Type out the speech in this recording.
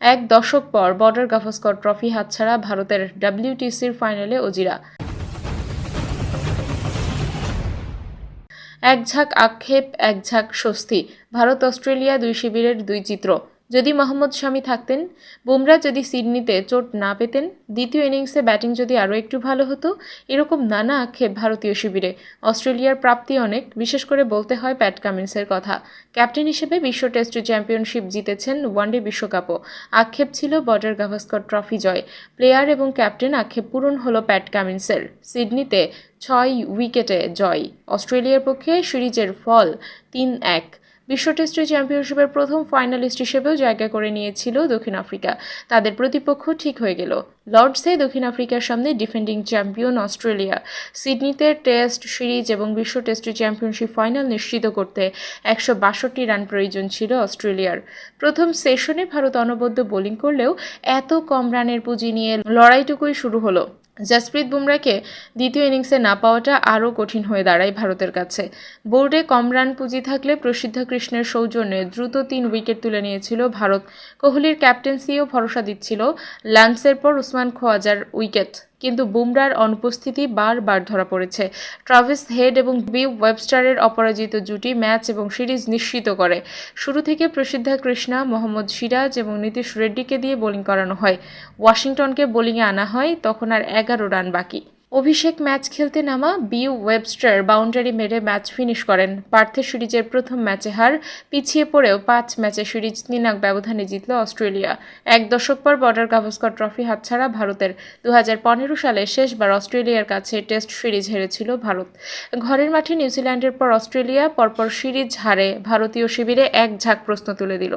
এক দশক পর বর্ডার গাভাস্কর ট্রফি হাতছাড়া ভারতের ডাব্লিউটিসির ফাইনালে অজিরা। এক ঝাঁক আক্ষেপ, এক ঝাঁক স্বস্তি। ভারত অস্ট্রেলিয়া দুই শিবিরের দুই চিত্র। যদি মোহাম্মদ শামি থাকতেন, বুমরা যদি সিডনিতে চোট না পেতেন, দ্বিতীয় ইনিংসে ব্যাটিং যদি আরও একটু ভালো হতো, এরকম নানা আক্ষেপ ভারতীয় শিবিরে। অস্ট্রেলিয়ার প্রাপ্তি অনেক, বিশেষ করে বলতে হয় প্যাট কামিন্সের কথা। ক্যাপ্টেন হিসেবে বিশ্ব টেস্ট চ্যাম্পিয়নশিপ জিতেছেন ওয়ানডে বিশ্বকাপও। আক্ষেপ ছিল বর্ডার গাভাস্কর ট্রফি জয়। প্লেয়ার এবং ক্যাপ্টেন আক্ষেপ পূরণ হলো প্যাট কামিন্সের। সিডনিতে ছয় উইকেটে জয়। অস্ট্রেলিয়ার পক্ষে সিরিজের ফল তিন এক। বিশ্ব টেস্ট চ্যাম্পিয়নশিপের প্রথম ফাইনালিস্ট হিসেবেও জায়গা করে নিয়েছিল দক্ষিণ আফ্রিকা। তাদের প্রতিপক্ষ ঠিক হয়ে গেল। লর্ডসে দক্ষিণ আফ্রিকার সামনে ডিফেন্ডিং চ্যাম্পিয়ন অস্ট্রেলিয়া। সিডনিতে টেস্ট সিরিজ এবং বিশ্ব টেস্ট চ্যাম্পিয়নশিপ ফাইনাল নিশ্চিত করতে একশো বাষট্টি রান প্রয়োজন ছিল অস্ট্রেলিয়ার। প্রথম সেশনে ভারত অনবদ্য বোলিং করলেও এত কম রানের পুঁজি নিয়ে লড়াইটুকুই শুরু হলো। জাসপ্রীত বুমরাকে দ্বিতীয় ইনিংসে না পাওয়াটা আরও কঠিন হয়ে দাঁড়ায় ভারতের কাছে। বোর্ডে কম রান পুঁজি থাকলে প্রসিদ্ধ কৃষ্ণের সৌজন্যে দ্রুত তিন উইকেট তুলে নিয়েছিল ভারত। কোহলির ক্যাপ্টেন্সিও ভরসা দিচ্ছিল লান্সের পর উসমান খোয়াজার উইকেট। কিন্তু বুমরার অনুপস্থিতি বারবার ধরা পড়েছে। ট্রাভিস হেড এবং বি ওয়েবস্টারের অপরাজিত জুটি ম্যাচ এবং সিরিজ নিশ্চিত করে। শুরু থেকে প্রসিদ্ধা কৃষ্ণা, মোহাম্মদ সিরাজ এবং নীতিশ রেড্ডিকে দিয়ে বোলিং করানো হয়। ওয়াশিংটনকে বোলিংয়ে আনা হয়, তখন আর এগারো রান বাকি। অভিষেক ম্যাচ খেলতে নামা বি ওয়েবস্টার বাউন্ডারি মেরে ম্যাচ ফিনিশ করেন। পার্থের সিরিজের প্রথম ম্যাচে হার পিছিয়ে পড়েও পাঁচ ম্যাচে সিরিজ তিন ব্যবধানে জিতল অস্ট্রেলিয়া। এক দশক পর বর্ডার গাভাস্কর ট্রফি হাতছাড়া ভারতের। দু হাজার পনেরো সালে শেষবার অস্ট্রেলিয়ার কাছে টেস্ট সিরিজ হেরেছিল ভারত। ঘরের মাঠে নিউজিল্যান্ডের পর অস্ট্রেলিয়া পরপর সিরিজ হারে ভারতীয় শিবিরে এক ঝাঁক প্রশ্ন তুলে দিল।